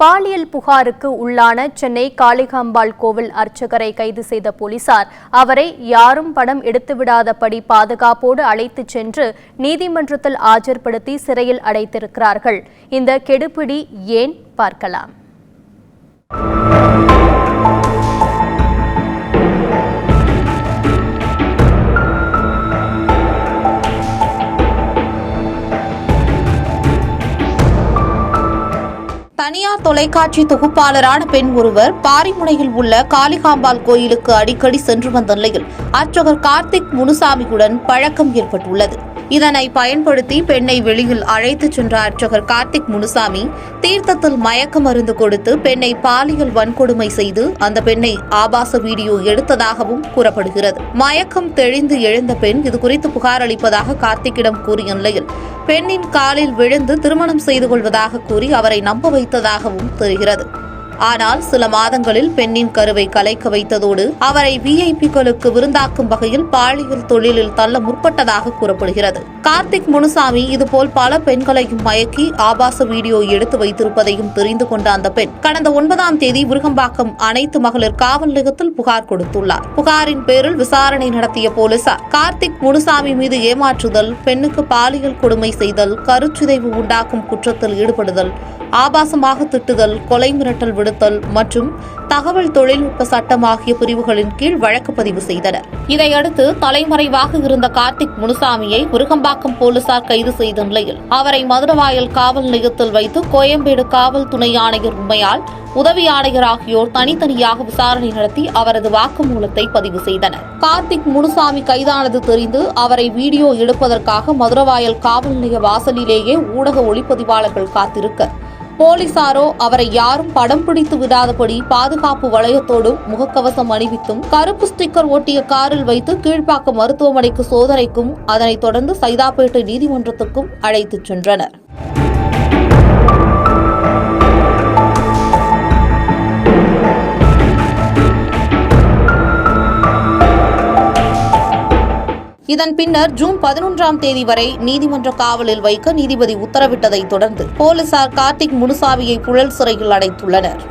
பாலியல் புகாருக்கு உள்ளான சென்னை காளிகாம்பாள் கோவில் அர்ச்சகரை கைது செய்த போலீசார் அவரை யாரும் படம் எடுத்துவிடாதபடி பாதுகாப்போடு அழைத்துச் சென்று நீதிமன்றத்தில் ஆஜர்படுத்தி சிறையில் அடைத்திருக்கிறார்கள். இந்த கெடுபிடி ஏன் பார்க்கலாம். தனியார் தொலைக்காட்சி தொகுப்பாளரான பெண் ஒருவர் பாரிமுனையில் உள்ள காளிகாம்பாள் கோயிலுக்கு அடிக்கடி சென்று வந்த நிலையில் அர்ச்சகர் கார்த்திக் முனுசாமியுடன் பழக்கம் ஏற்பட்டுள்ளது. இதனை பயன்படுத்தி பெண்ணை வெளியில் அழைத்துச் சென்ற அர்ச்சகர் கார்த்திக் முனுசாமி. தீர்த்தத்தில் மயக்க மருந்து கொடுத்து பெண்ணை பாலியல் வன்கொடுமை செய்து அந்த பெண்ணை ஆபாச வீடியோ எடுத்ததாகவும் கூறப்படுகிறது. மயக்கம் தெளிந்து எழுந்த பெண் இதுகுறித்து புகார் அளிப்பதாக கார்த்திக்கிடம் கூறிய நிலையில் பெண்ணின் காலில் விழுந்து திருமணம் செய்து கொள்வதாக கூறி அவரை நம்ப வைத்ததாகவும் தெரிகிறது. ஆனால் சில மாதங்களில் பெண்ணின் கருவை கலைக்க வைத்ததோடு அவரை விஐபிக்களுக்கு விருந்தாக்கும் வகையில் பாலியல் தொழிலில் தள்ள முற்பட்டதாக கூறப்படுகிறது. கார்த்திக் முனுசாமி இதுபோல் பல பெண்களையும் மயக்கி ஆபாச வீடியோ எடுத்து வைத்திருப்பதையும் தெரிந்து கொண்ட அந்த பெண் கடந்த ஒன்பதாம் தேதி விருகம்பாக்கம் அனைத்து மகளிர் காவல் நிலையத்தில் புகார் கொடுத்துள்ளார். புகாரின் பேரில் விசாரணை நடத்திய போலீசார் கார்த்திக் முனுசாமி மீது ஏமாற்றுதல் பெண்ணுக்கு பாலியல் கொடுமை செய்தல் கருச்சிதைவு உண்டாக்கும் குற்றத்தில் ஈடுபடுதல் ஆபாசமாக திட்டுதல் கொலை மிரட்டல் விடுத்தல் மற்றும் தகவல் தொழில்நுட்ப சட்டம் ஆகிய பிரிவுகளின் கீழ் வழக்கு பதிவு செய்தனர். இதையடுத்து தலைமறைவாக இருந்த கார்த்திக் முனுசாமியை விருகம்பாக்கம் போலீசார் கைது செய்த நிலையில் அவரை மதுரவாயல் காவல் நிலையத்தில் வைத்து கோயம்பேடு காவல் துணை ஆணையர் உண்மையால் உதவி ஆணையர் ஆகியோர் தனித்தனியாக விசாரணை நடத்தி அவரது வாக்குமூலத்தை பதிவு செய்தனர். கார்த்திக் முனுசாமி கைதானது தெரிந்து அவரை வீடியோ எடுப்பதற்காக மதுரவாயல் காவல் நிலைய வாசலிலேயே ஊடக ஒளிப்பதிவாளர்கள் காத்திருக்க போலீசாரோ அவரை யாரும் படம் பிடித்து விடாதபடி பாதுகாப்பு வளையத்தோடும் முகக்கவசம் அணிவித்தும் கருப்பு ஸ்டிக்கர் ஒட்டிய காரில் வைத்து கீழ்ப்பாக்கம் மருத்துவமனைக்கு சோதனைக்கும் அதனைத் தொடர்ந்து சைதாப்பேட்டை நீதிமன்றத்துக்கும் அழைத்துச் சென்றனர். இதன் பின்னர் ஜூன் பதினொன்றாம் தேதி வரை நீதிமன்ற காவலில் வைக்க நீதிபதி உத்தரவிட்டதைத் தொடர்ந்து போலீசார் கார்த்திக் முனுசாமியை புழல் சிறையில் அடைத்துள்ளனர்.